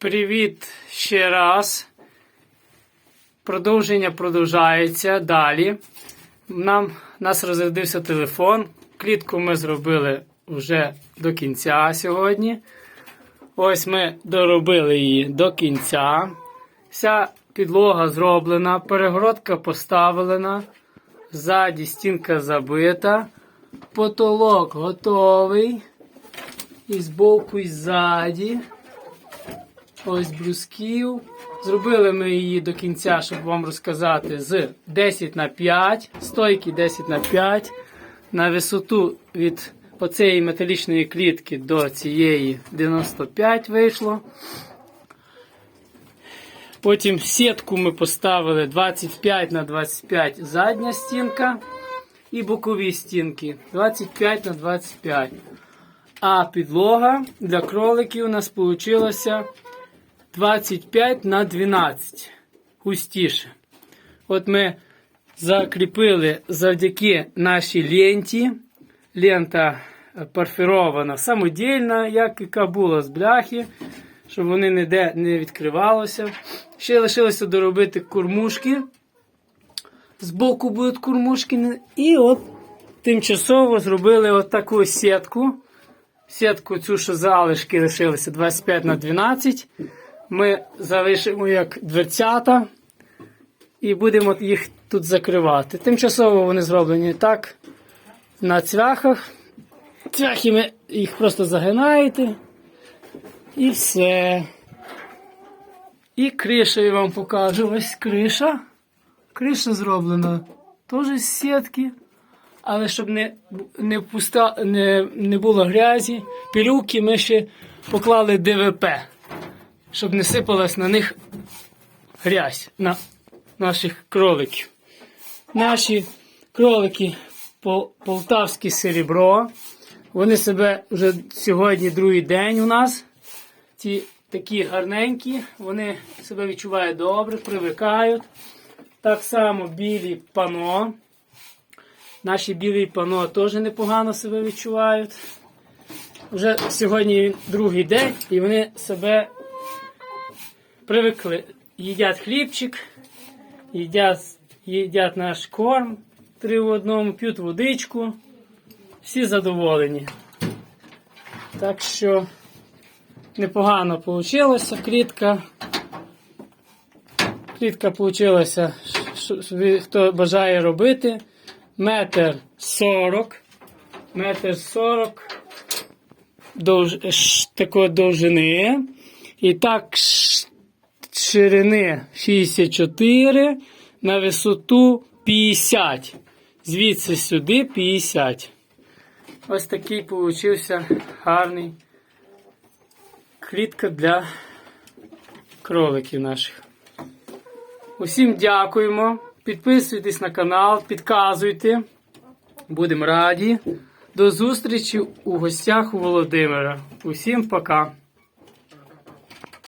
Привіт ще раз. Продовження продовжається далі. Нам, нас розрядився телефон. Клітку ми зробили вже до кінця сьогодні. Ось ми доробили її до кінця. Вся підлога зроблена, перегородка поставлена, ззаді стінка забита, потолок готовий. І збоку, і ззаді. Ось брусків. Зробили ми її до кінця, щоб вам розказати, з 10 на 5, стойки 10 на 5. На висоту від оцієї металічної клітки до цієї 95 вийшло. Потім сітку ми поставили 25 на 25 задня стінка і бокові стінки 25 на 25. А підлога для кроликів у нас вийшла 25 на 12 густіше. От ми закріпили завдяки нашій ленті. Лента парфірована самодільна, як яка була з бляхи, щоб вони ніде не відкривалося. Ще лишилося доробити кормушки. Збоку будуть кормушки. І от тимчасово зробили от таку сітку. Сітку цю, що залишки лишилися 25 на 12. Ми залишимо як дверцята і будемо їх тут закривати. Тимчасово вони зроблені так на цвяхах. Цвяхи ми їх просто загинаєте. І все. І криша я вам покажу. Ось криша. Криша зроблена теж з сітки. Але щоб не не, пуста, не, не було грязі, пилюки ми ще поклали ДВП, щоб не сипалась на них грязь на наших кроликів. Наші кролики пол, полтавське серебро. Вони себе вже сьогодні другий день у нас. Ці такі гарненькі, вони себе відчувають добре, привикають. Так само білі пано. Наші білі пано теж непогано себе відчувають. Вже сьогодні другий день і вони себе привикли. Їдять хлібчик, їдять, їдять наш корм три в одному, п'ють водичку. Всі задоволені. Так що непогано вийшло клітка. Клітка вийшла, хто бажає робити метр сорок, метр сорок довж, такої довжини. І так ширини 64 на висоту 50. Звідси сюди 50. Ось такий получився гарний клітка для кроликів наших. Усім дякуємо. Підписуйтесь на канал, підказуйте. Будемо раді. До зустрічі у гостях у Володимира. Усім пока!